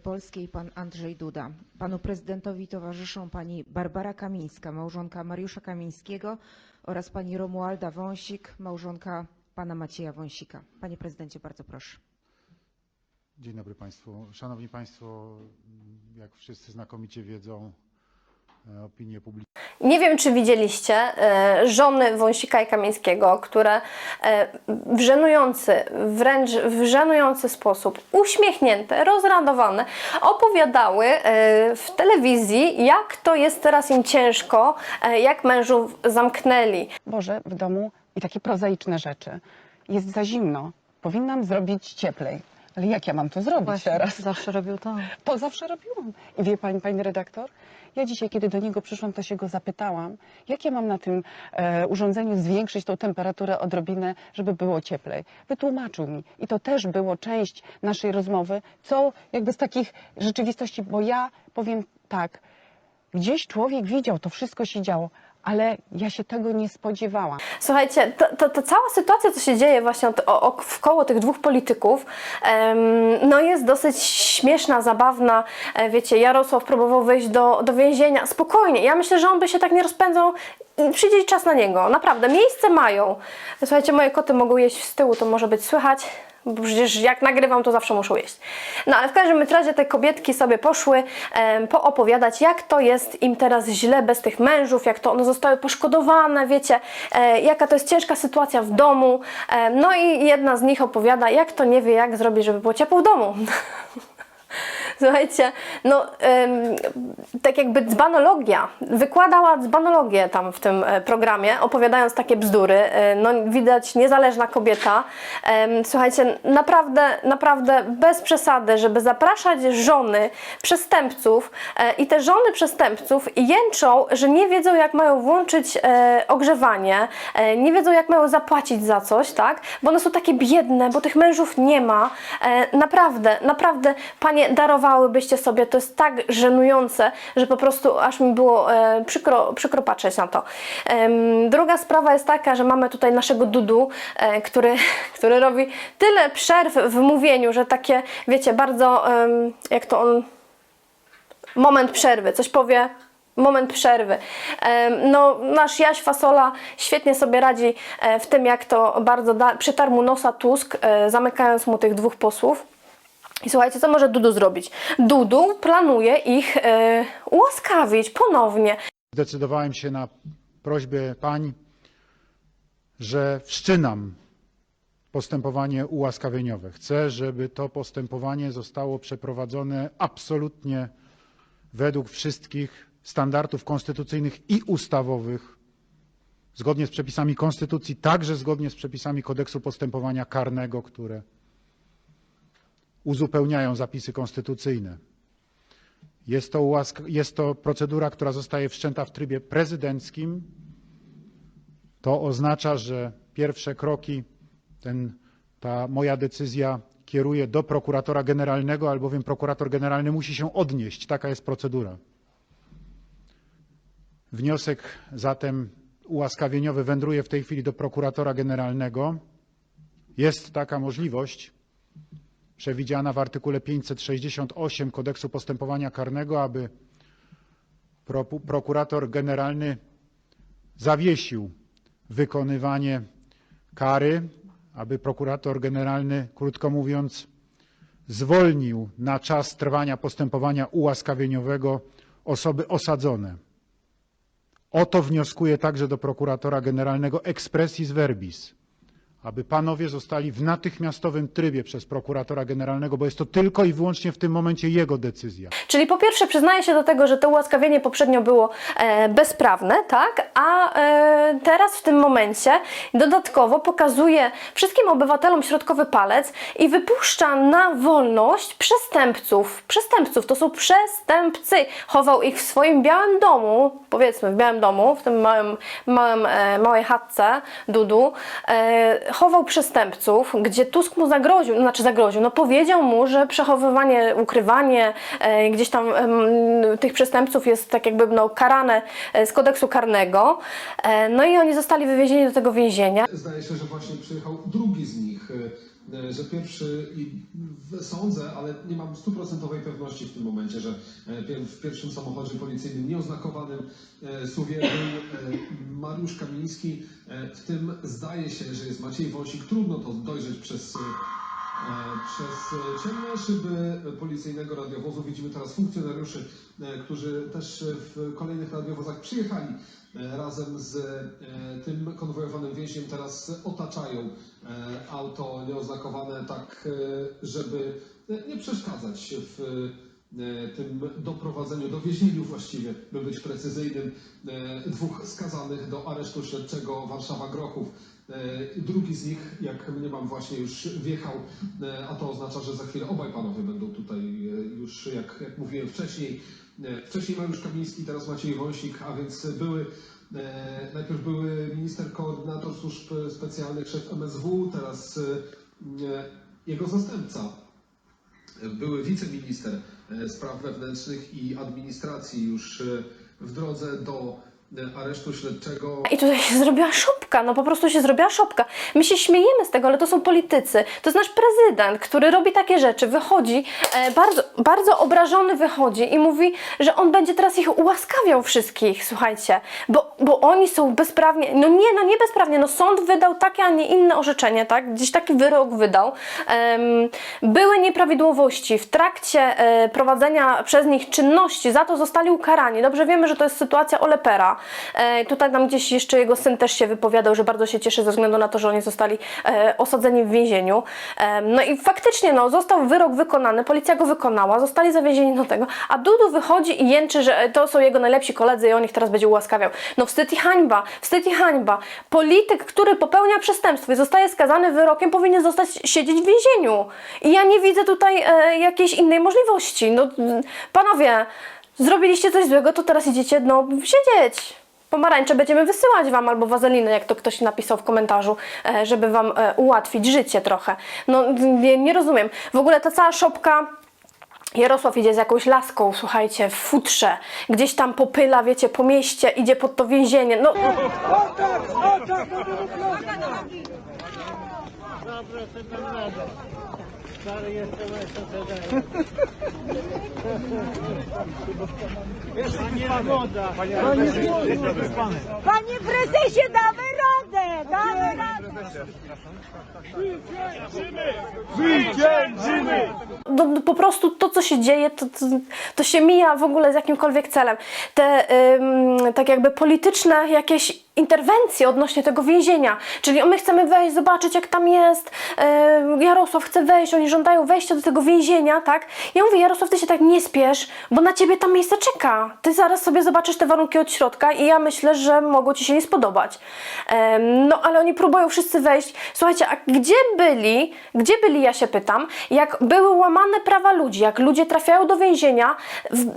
Polskiej pan Andrzej Duda. Panu prezydentowi towarzyszą pani Barbara Kamińska, małżonka Mariusza Kamińskiego oraz pani Romualda Wąsik, małżonka pana Macieja Wąsika. Panie prezydencie, bardzo proszę. Dzień dobry Państwu. Szanowni Państwo, jak wszyscy znakomicie wiedzą, e, opinię publiczną Nie wiem, czy widzieliście e, żony Wąsika i Kamińskiego, które e, w żenujący, wręcz w żenujący sposób, uśmiechnięte, rozradowane, opowiadały e, w telewizji, jak to jest teraz im ciężko, jak mężów zamknęli. Boże, w domu i takie prozaiczne rzeczy. Jest za zimno, powinnam zrobić cieplej. Ale jak ja mam to zrobić teraz? Zawsze robił to. To zawsze robiłam. I wie pani, pani redaktor, ja dzisiaj, kiedy do niego przyszłam, to się go zapytałam, jak ja mam na tym e, urządzeniu zwiększyć tą temperaturę odrobinę, żeby było cieplej. Wytłumaczył mi. I to też było część naszej rozmowy, co jakby z takich rzeczywistości, bo ja powiem tak, gdzieś człowiek widział, to wszystko się działo, ale ja się tego nie spodziewałam. Słuchajcie, to, to, to cała sytuacja, co się dzieje właśnie od- o, wkoło tych dwóch polityków, em, no jest dosyć śmieszna, zabawna. E, wiecie, Jarosław próbował wyjść do, do więzienia. Spokojnie, ja myślę, że on by się tak nie rozpędzał. Przyjdzie czas na niego, naprawdę. Miejsce mają. Słuchajcie, moje koty mogą jeść z tyłu, to może być słychać. Bo przecież jak nagrywam, to zawsze muszą jeść. No ale w każdym razie te kobietki sobie poszły em, poopowiadać, jak to jest im teraz źle bez tych mężów, jak to one zostały poszkodowane, wiecie, e, jaka to jest ciężka sytuacja w domu. E, no i jedna z nich opowiada, jak to nie wie, jak zrobić, żeby było ciepło w domu. Słuchajcie, no em, tak jakby dzbanologia, wykładała dzbanologię tam w tym e, programie, opowiadając takie bzdury. E, No widać niezależna kobieta. Em, Słuchajcie, naprawdę, naprawdę bez przesady, żeby zapraszać żony przestępców e, i te żony przestępców jęczą, że nie wiedzą jak mają włączyć ogrzewanie, nie wiedzą jak mają zapłacić za coś, tak? Bo one są takie biedne, bo tych mężów nie ma. Naprawdę, naprawdę, panie, darowałybyście sobie, to jest tak żenujące, że po prostu aż mi było e, przykro, przykro patrzeć na to. Druga sprawa jest taka, że mamy tutaj naszego Dudu, e, który, który robi tyle przerw w mówieniu, że takie, wiecie, bardzo, em, jak to on moment przerwy, coś powie, moment przerwy. No, nasz Jaś Fasola świetnie sobie radzi e, w tym, jak to bardzo da, przytarł mu nosa Tusk, e, zamykając mu tych dwóch posłów. I słuchajcie, co może Dudu zrobić? Dudu planuje ich e, ułaskawić ponownie. zdecydowałem się na prośbę pań, że wszczynam postępowanie ułaskawieniowe. Chcę, żeby to postępowanie zostało przeprowadzone absolutnie według wszystkich standardów konstytucyjnych i ustawowych, zgodnie z przepisami konstytucji, także zgodnie z przepisami kodeksu postępowania karnego, które uzupełniają zapisy konstytucyjne. Jest to, jest to procedura, która zostaje wszczęta w trybie prezydenckim. To oznacza, że pierwsze kroki, ten, ta moja decyzja kieruje do prokuratora generalnego, albowiem prokurator generalny musi się odnieść. Taka jest procedura. Wniosek zatem ułaskawieniowy wędruje w tej chwili do prokuratora generalnego. Jest taka możliwość, przewidziana w artykule 568 kodeksu postępowania karnego, aby pro, prokurator generalny zawiesił wykonywanie kary, aby prokurator generalny, krótko mówiąc, zwolnił na czas trwania postępowania ułaskawieniowego osoby osadzone. O to wnioskuję także do prokuratora generalnego expressis verbis aby panowie zostali w natychmiastowym trybie przez prokuratora generalnego, bo jest to tylko i wyłącznie w tym momencie jego decyzja. Czyli po pierwsze przyznaje się do tego, że to ułaskawienie poprzednio było e, bezprawne, tak? A e, teraz w tym momencie dodatkowo pokazuje wszystkim obywatelom środkowy palec i wypuszcza na wolność przestępców. Przestępców, to są przestępcy. Chował ich w swoim białym domu, powiedzmy w białym domu, w tym małym, małym, e, małej chatce Dudu. E, chował przestępców, gdzie Tusk mu zagroził, znaczy zagroził, no powiedział mu, że przechowywanie, ukrywanie e, gdzieś tam em, tych przestępców jest tak jakby no, karane e, z kodeksu karnego. E, no i oni zostali wywiezieni do tego więzienia. Zdaje się, że właśnie przyjechał drugi z nich. E, że pierwszy i sądzę, ale nie mam stuprocentowej pewności w tym momencie, że e, w pierwszym samochodzie policyjnym nieoznakowanym e, SUV był e, Mariusz Kamiński. W tym zdaje się, że jest Maciej Wąsik. Trudno to dojrzeć przez, przez ciemne szyby policyjnego radiowozu. Widzimy teraz funkcjonariuszy, którzy też w kolejnych radiowozach przyjechali razem z e, tym konwojowanym więźniem. Teraz otaczają e, auto nieoznakowane tak, e, żeby e, nie przeszkadzać w e, tym doprowadzeniu, dowiezieniu właściwie, by być precyzyjnym, e, dwóch skazanych do aresztu śledczego Warszawa-Grochów. E, Drugi z nich, jak mniemam, właśnie już wjechał, e, a to oznacza, że za chwilę obaj panowie będą tutaj e, już, jak, jak mówiłem wcześniej, e, wcześniej Mariusz Kamiński, teraz Maciej Wąsik, a więc były e, najpierw były minister koordynator służb specjalnych, szef MSW, teraz e, jego zastępca, były wiceminister e, spraw wewnętrznych i administracji już e, w drodze do e, aresztu śledczego. I tutaj się zrobiła szopka, no po prostu się zrobiła szopka. My się śmiejemy z tego, ale to są politycy. To jest nasz prezydent, który robi takie rzeczy, wychodzi, e, bardzo, bardzo obrażony wychodzi i mówi, że on będzie teraz ich ułaskawiał wszystkich, słuchajcie, bo, bo oni są bezprawnie, no nie, no nie bezprawnie, no sąd wydał takie, a nie inne orzeczenie, tak, gdzieś taki wyrok wydał. Em, były nieprawidłowości w trakcie e, prowadzenia przez nich czynności, za to zostali ukarani. Dobrze wiemy, że to jest sytuacja Olepera. E, tutaj tam gdzieś jeszcze jego syn też się wypowiadał, że bardzo się cieszy ze względu na to, że oni zostali e, osadzeni w więzieniu. E, no i faktycznie no, został wyrok wykonany, policja go wykonała, zostali zawięzieni do tego, a Dudu wychodzi i jęczy, że to są jego najlepsi koledzy i on ich teraz będzie ułaskawiał. No wstyd i hańba, wstyd i hańba. Polityk, który popełnia przestępstwo i zostaje skazany wyrokiem, powinien zostać siedzieć w więzieniu. I ja nie widzę tutaj e, jakiejś innej możliwości. No, panowie, zrobiliście coś złego, to teraz idziecie no, siedzieć. Pomarańcze będziemy wysyłać wam albo wazelinę, jak to ktoś napisał w komentarzu, e, żeby wam e, ułatwić życie trochę. No nie, nie rozumiem. W ogóle ta cała szopka. Jarosław idzie z jakąś laską, słuchajcie, w futrze, gdzieś tam popyla, wiecie, po mieście, idzie pod to więzienie. No, Panie prezesie, damy radę! Damy radę! no, no po prostu to, co się dzieje, to, to, to się mija w ogóle z jakimkolwiek celem. Te ym, tak jakby polityczne jakieś interwencje odnośnie tego więzienia, czyli my chcemy wejść, zobaczyć jak tam jest, yy, Jarosław chce wejść, oni żądają wejścia do tego więzienia, tak? Ja mówię, Jarosław, ty się tak nie spiesz, bo na ciebie tam miejsce czeka. Ty zaraz sobie zobaczysz te warunki od środka i ja myślę, że mogło ci się nie spodobać. Ym, no ale oni próbują wszyscy wejść. Słuchajcie, a gdzie byli, gdzie byli, ja się pytam, jak były łamane prawa ludzi, jak ludzie trafiają do więzienia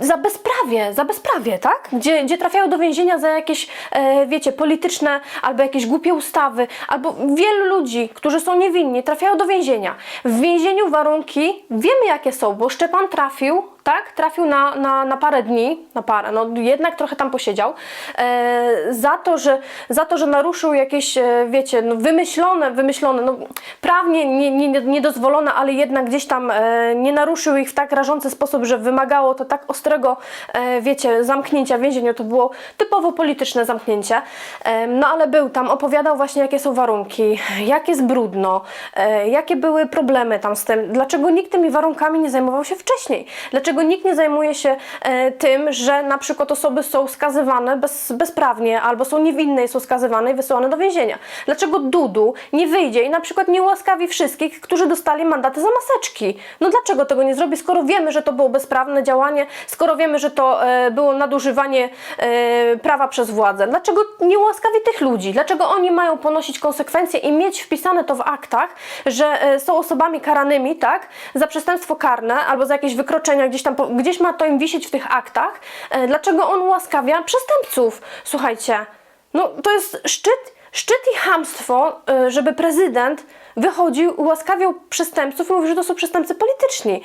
za bezprawie, za bezprawie, tak? Gdzie, gdzie trafiają do więzienia za jakieś, e, wiecie, polityczne albo jakieś głupie ustawy, albo wielu ludzi, którzy są niewinni, trafiają do więzienia. W więzieniu warunki wiemy jakie są, bo Szczepan trafił, tak? Trafił na, na, na parę dni, na parę, no jednak trochę tam posiedział, e, za, to, że, za to, że naruszył jakieś, e, wiecie, no wymyślone, wymyślone, no prawnie nie, nie, niedozwolone, ale jednak gdzieś tam e, nie naruszył ich w tak rażący sposób, że wymagało to tak ostrego, e, wiecie, zamknięcia w więzieniu. To było typowo polityczne zamknięcie. E, no ale był tam, opowiadał właśnie jakie są warunki, jak jest brudno, e, jakie były problemy tam z tym, dlaczego nikt tymi warunkami nie zajmował się wcześniej, dlaczego nikt nie zajmuje się e, tym, że na przykład osoby są skazywane bez, bezprawnie albo są niewinne i są skazywane i wysyłane do więzienia. Dlaczego Dudu nie wyjdzie i na przykład nie ułaskawi wszystkich, którzy dostali mandaty za maseczki? No dlaczego tego nie zrobi, skoro wiemy, że to było bezprawne działanie, skoro wiemy, że to e, było nadużywanie e, prawa przez władzę? Dlaczego nie ułaskawi tych ludzi? Dlaczego oni mają ponosić konsekwencje i mieć wpisane to w aktach, że są osobami karanymi, tak, za przestępstwo karne albo za jakieś wykroczenia, gdzieś tam, gdzieś ma to im wisieć w tych aktach? E, dlaczego on ułaskawia przestępców? Słuchajcie, no to jest szczyt, szczyt i chamstwo, y, żeby prezydent wychodził, ułaskawiał przestępców i mówił, że to są przestępcy polityczni.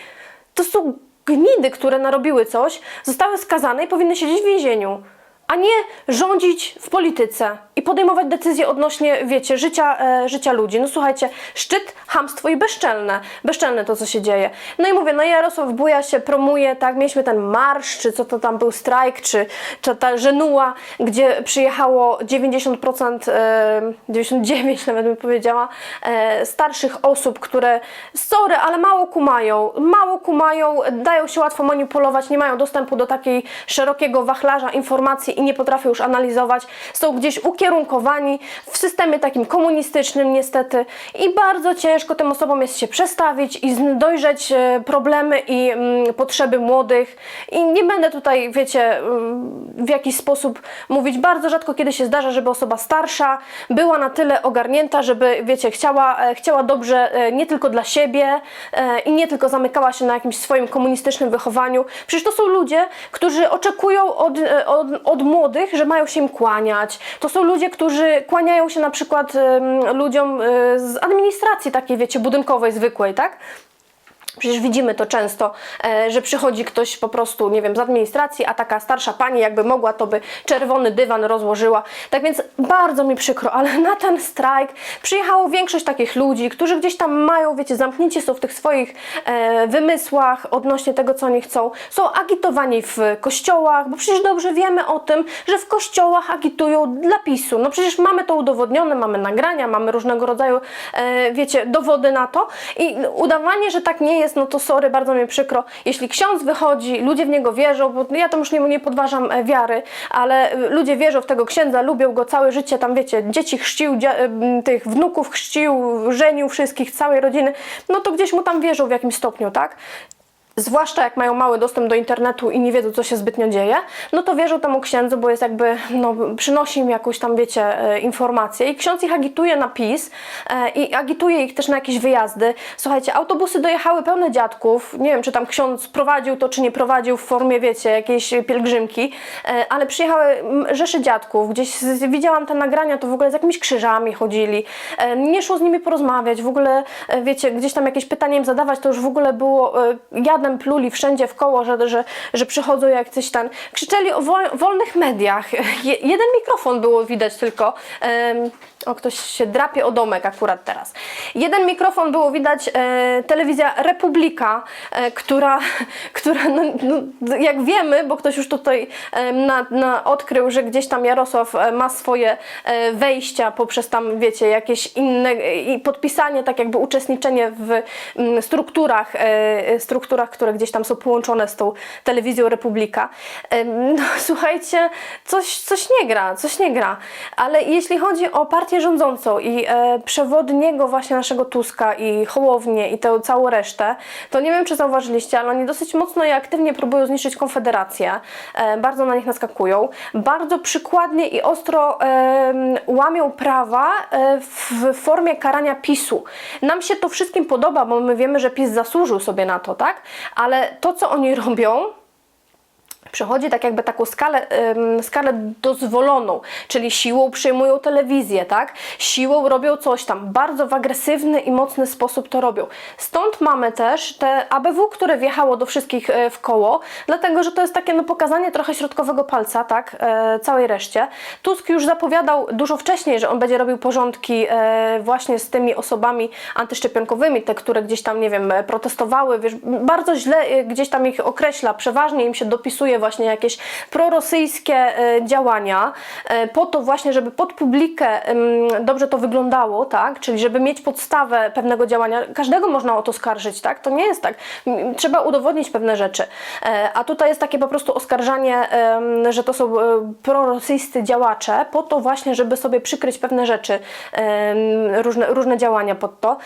To są gnidy, które narobiły coś, zostały skazane i powinny siedzieć w więzieniu. A nie rządzić w polityce i podejmować decyzje odnośnie, wiecie, życia, e, życia ludzi. No słuchajcie, szczyt, hamstwo i bezczelne. Bezczelne to, co się dzieje. No i mówię, no Jarosław Buja się promuje, tak, mieliśmy ten marsz, czy co to tam był, strajk, czy, czy ta żenuła, gdzie przyjechało 90%, e, 99 nawet bym powiedziała, e, starszych osób, które, sorry, ale mało kumają, mało kumają, dają się łatwo manipulować, nie mają dostępu do takiej szerokiego wachlarza informacji i nie potrafią już analizować, są gdzieś ukierunkowani w systemie takim komunistycznym niestety i bardzo ciężko tym osobom jest się przestawić i dojrzeć e, problemy i mm, potrzeby młodych. I nie będę tutaj, wiecie, mm, w jakiś sposób mówić, bardzo rzadko kiedy się zdarza, żeby osoba starsza była na tyle ogarnięta, żeby, wiecie, chciała, e, chciała dobrze e, nie tylko dla siebie i nie tylko zamykała się na jakimś swoim komunistycznym wychowaniu. Przecież to są ludzie, którzy oczekują od, od, od młodych, że mają się im kłaniać. To są ludzie, którzy kłaniają się na przykład ludziom e, z administracji takiej, wiecie, budynkowej, zwykłej, tak? Przecież widzimy to często, e, że przychodzi ktoś po prostu, nie wiem, z administracji, a taka starsza pani jakby mogła, to by czerwony dywan rozłożyła. Tak więc bardzo mi przykro, ale na ten strajk przyjechało większość takich ludzi, którzy gdzieś tam mają, wiecie, zamknięci są w tych swoich e, wymysłach odnośnie tego, co oni chcą. Są agitowani w kościołach, bo przecież dobrze wiemy o tym, że w kościołach agitują dla PiSu. No przecież mamy to udowodnione, mamy nagrania, mamy różnego rodzaju, e, wiecie, dowody na to i udawanie, że tak nie jest, no to sorry, bardzo mi przykro. Jeśli ksiądz wychodzi, ludzie w niego wierzą, bo ja tam już nie, nie podważam e, wiary, ale e, ludzie wierzą w tego księdza, lubią go całe życie, tam wiecie, dzieci chrzcił, e, tych wnuków chrzcił, żenił wszystkich, całej rodziny, no to gdzieś mu tam wierzą w jakimś stopniu, tak? Zwłaszcza jak mają mały dostęp do internetu i nie wiedzą, co się zbytnio dzieje, no to wierzą temu księdzu, bo jest jakby, no, przynosi im jakąś tam, wiecie, e, informację. I ksiądz ich agituje na PiS e, i agituje ich też na jakieś wyjazdy. Słuchajcie, autobusy dojechały pełne dziadków, nie wiem, czy tam ksiądz prowadził to, czy nie prowadził w formie, wiecie, jakiejś pielgrzymki, e, ale przyjechały rzesze dziadków, gdzieś widziałam te nagrania, to w ogóle z jakimiś krzyżami chodzili, nie szło z nimi porozmawiać, w ogóle, wiecie, gdzieś tam jakieś pytanie im zadawać, to już w ogóle było e, jadem pluli wszędzie w koło, że, że, że przychodzą jak coś tam. Krzyczeli o wol, wolnych mediach. Je, jeden mikrofon było widać tylko. O, ktoś się drapie o domek akurat teraz. Jeden mikrofon było widać, e, telewizja Republika, e, która, która no, no, jak wiemy, bo ktoś już tutaj e, na, na odkrył, że gdzieś tam Jarosław e, ma swoje e, wejścia poprzez tam, wiecie, jakieś inne i podpisanie, tak jakby uczestniczenie w mm, strukturach, e, strukturach, które gdzieś tam są połączone z tą telewizją Republika. Em, No słuchajcie, coś, coś nie gra, coś nie gra. Ale jeśli chodzi o partię rządzącą i e, przewodniego właśnie naszego Tuska i Hołownię i tę całą resztę, to nie wiem, czy zauważyliście, ale oni dosyć mocno i aktywnie próbują zniszczyć Konfederację. E, bardzo na nich naskakują. Bardzo przykładnie i ostro em, łamią prawa e, w formie karania PiSu. Nam się to wszystkim podoba, bo my wiemy, że PiS zasłużył sobie na to, tak? Ale to, co oni robią, przechodzi tak jakby taką skalę, ym, skalę dozwoloną, czyli siłą przejmują telewizję, tak? Siłą robią coś tam. Bardzo w agresywny i mocny sposób to robią. Stąd mamy też te ABW, które wjechało do wszystkich e, w koło, dlatego, że to jest takie no, pokazanie trochę środkowego palca, tak? E, całej reszcie. Tusk już zapowiadał dużo wcześniej, że on będzie robił porządki e, właśnie z tymi osobami antyszczepionkowymi, te, które gdzieś tam, nie wiem, protestowały, wiesz, bardzo źle gdzieś tam ich określa, przeważnie im się dopisuje właśnie jakieś prorosyjskie e, działania, e, po to właśnie, żeby pod publikę dobrze to wyglądało, tak, czyli żeby mieć podstawę pewnego działania, każdego można o to skarżyć, tak, to nie jest tak, trzeba udowodnić pewne rzeczy, E, a tutaj jest takie po prostu oskarżanie, że to są prorosyjscy działacze, po to właśnie, żeby sobie przykryć pewne rzeczy, różne, różne działania pod to.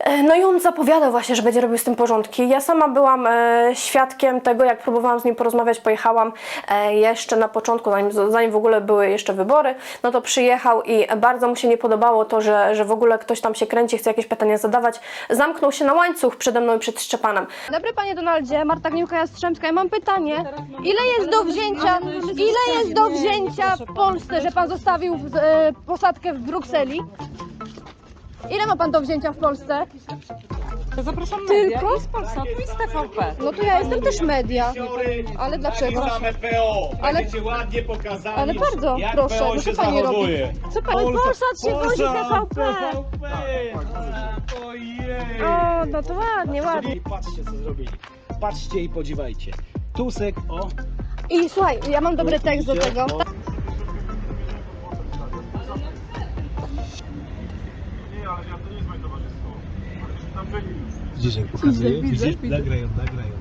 E, No i on zapowiadał właśnie, że będzie robił z tym porządki. Ja sama byłam e, świadkiem tego, jak próbowałam z nim porozmawiać, pojechałam e, jeszcze na początku, zanim, zanim w ogóle były jeszcze wybory, no to przyjechał i bardzo mu się nie podobało to, że, że w ogóle ktoś tam się kręci, chce jakieś pytania zadawać. Zamknął się na łańcuch przede mną i przed Szczepanem. Dobry panie Donaldzie, Marta Gniłka Jastrzębska. Ja mam pytanie. Ile jest do wzięcia, ile jest do wzięcia w Polsce, że pan zostawił e, posadkę w Brukseli? Ile ma pan do wzięcia w Polsce? Zapraszam Tylko? media i z Polsatu i z TVP. No to ja jestem też media. Ale dlaczego? Same PO. Ale- Będziecie ładnie pokazani, Ale bardzo jak proszę, PO no się co pani robi? zachowuje. Co pani... Polsa- Polsat się wozi TVP! TVP. Ojej. O, no to ładnie, ładnie. Patrzcie co zrobili. Patrzcie i podziwajcie. Tusek, o. I słuchaj, ja mam dobry tekst do tego. O. Widzisz jak pokazuje? Widzisz? Nagrają, nagrają.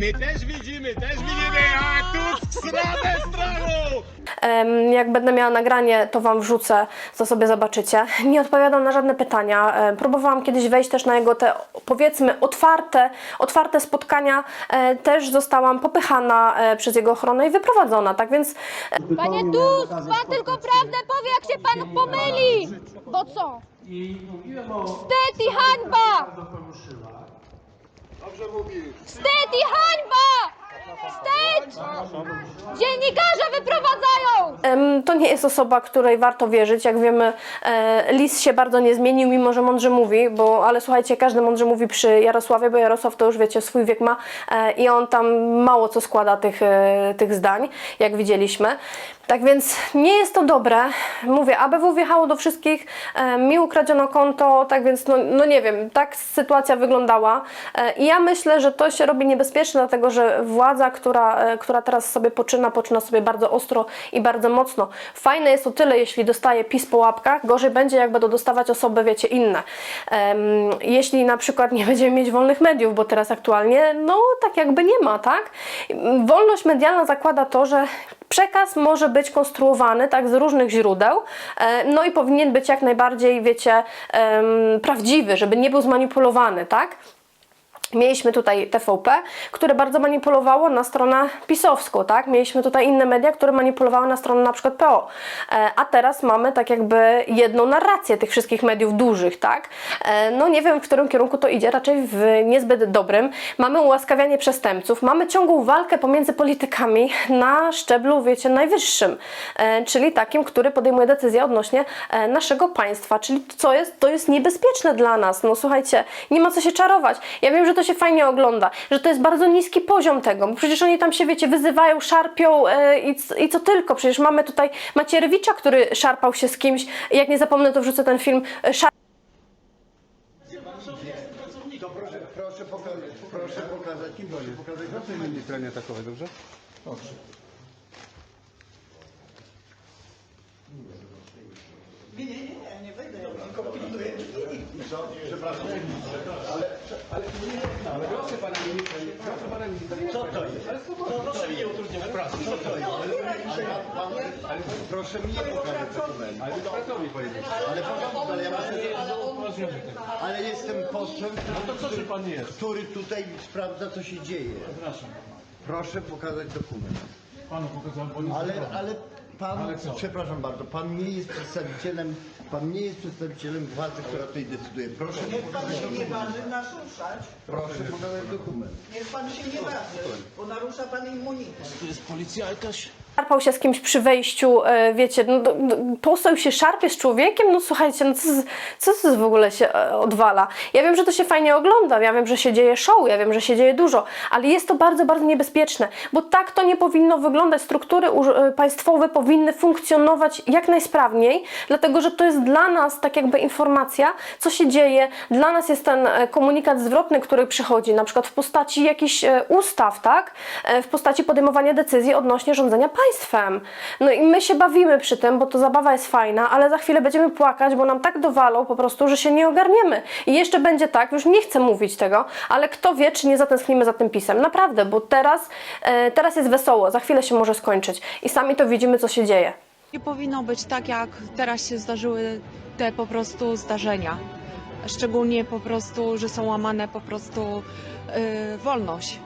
My też widzimy, też widzimy, a tu sradę strachu! Em, Jak będę miała nagranie, to Wam wrzucę, to sobie zobaczycie. Nie odpowiadam na żadne pytania. Próbowałam kiedyś wejść też na jego te, powiedzmy, otwarte, otwarte spotkania. E, Też zostałam popychana e, przez jego ochronę i wyprowadzona, tak więc Panie Tusk, pan tylko prawdę powie, jak się pan pomyli! Bo co? Wstyd i hańba! Wstyd i hańba! Wstyd! Dziennikarze wyprowadzają! To nie jest osoba, której warto wierzyć. Jak wiemy, e, Lis się bardzo nie zmienił, mimo że mądrze mówi, bo, ale słuchajcie, każdy mądrze mówi przy Jarosławie, bo Jarosław to już wiecie, swój wiek ma e, i on tam mało co składa tych, e, tych zdań, jak widzieliśmy. Tak więc nie jest to dobre. Mówię, ABW wjechało do wszystkich, e, mi ukradziono konto, tak więc no, no nie wiem, tak sytuacja wyglądała. E, I ja myślę, że to się robi niebezpieczne, dlatego że władza, która, e, która teraz sobie poczyna, poczyna sobie bardzo ostro i bardzo mocno. Fajne jest o tyle, jeśli dostaje PiS po łapkach, gorzej będzie, jak będą dostawać osoby, wiecie, inne. Jeśli na przykład nie będziemy mieć wolnych mediów, bo teraz aktualnie, no tak jakby nie ma, tak? Wolność medialna zakłada to, że przekaz może być konstruowany tak z różnych źródeł, e, no i powinien być jak najbardziej, wiecie, prawdziwy, żeby nie był zmanipulowany, tak? Mieliśmy tutaj TVP, które bardzo manipulowało na stronę pisowską, tak? Mieliśmy tutaj inne media, które manipulowały na stronę na przykład PO. E, a teraz mamy tak jakby jedną narrację tych wszystkich mediów dużych, tak? E, no nie wiem, w którym kierunku to idzie, raczej w niezbyt dobrym. Mamy ułaskawianie przestępców, mamy ciągłą walkę pomiędzy politykami na szczeblu, wiecie, najwyższym, e, czyli takim, który podejmuje decyzje odnośnie naszego państwa, czyli co jest, to jest niebezpieczne dla nas. No słuchajcie, nie ma co się czarować. Ja wiem, że to się fajnie ogląda, że to jest bardzo niski poziom tego, bo przecież oni tam się, wiecie, wyzywają, szarpią e, i, i co tylko. Przecież mamy tutaj Macierewicza, który szarpał się z kimś. Jak nie zapomnę, to wrzucę ten film. e, Szar- Proszę pokazać, proszę pokazać, proszę pokazać na tej linii stronie atakowej, dobrze? Proszę mi nie pokazać dokumentu. Ale to mi powiedzieć. Ale porządku, ale ja muszę... Ale jestem posłem, który, który tutaj sprawdza, co się dzieje. Proszę pokazać dokument. Panu pokazałem, Ale, ale pan, przepraszam bardzo, pan nie jest przedstawicielem, pan nie jest przedstawicielem władzy, która tutaj decyduje. Proszę pokazać Nie dokument. waży narzuszać. Proszę pokazać dokument. Niech pan się nie waży, bo narusza pan immunitet. Szarpał się z kimś przy wejściu, e, wiecie, no, poseł się szarpie z człowiekiem, no słuchajcie, no co, co w ogóle się e, odwala? Ja wiem, że to się fajnie ogląda, ja wiem, że się dzieje show, ja wiem, że się dzieje dużo, ale jest to bardzo, bardzo niebezpieczne, bo tak to nie powinno wyglądać. Struktury e, państwowe powinny funkcjonować jak najsprawniej, dlatego, że to jest dla nas tak jakby informacja, co się dzieje. Dla nas jest ten komunikat zwrotny, który przychodzi, na przykład w postaci jakichś ustaw, tak? W postaci podejmowania decyzji odnośnie rządzenia państwem. No i my się bawimy przy tym, bo to zabawa jest fajna, ale za chwilę będziemy płakać, bo nam tak dowalą po prostu, że się nie ogarniemy. I jeszcze będzie tak, już nie chcę mówić tego, ale kto wie, czy nie zatęsknimy za tym pisem. Naprawdę, bo teraz, e, teraz jest wesoło, za chwilę się może skończyć. I sami to widzimy, co się dzieje. Nie powinno być tak, jak teraz się zdarzyły te po prostu zdarzenia. Szczególnie po prostu, że są łamane po prostu yy, wolność.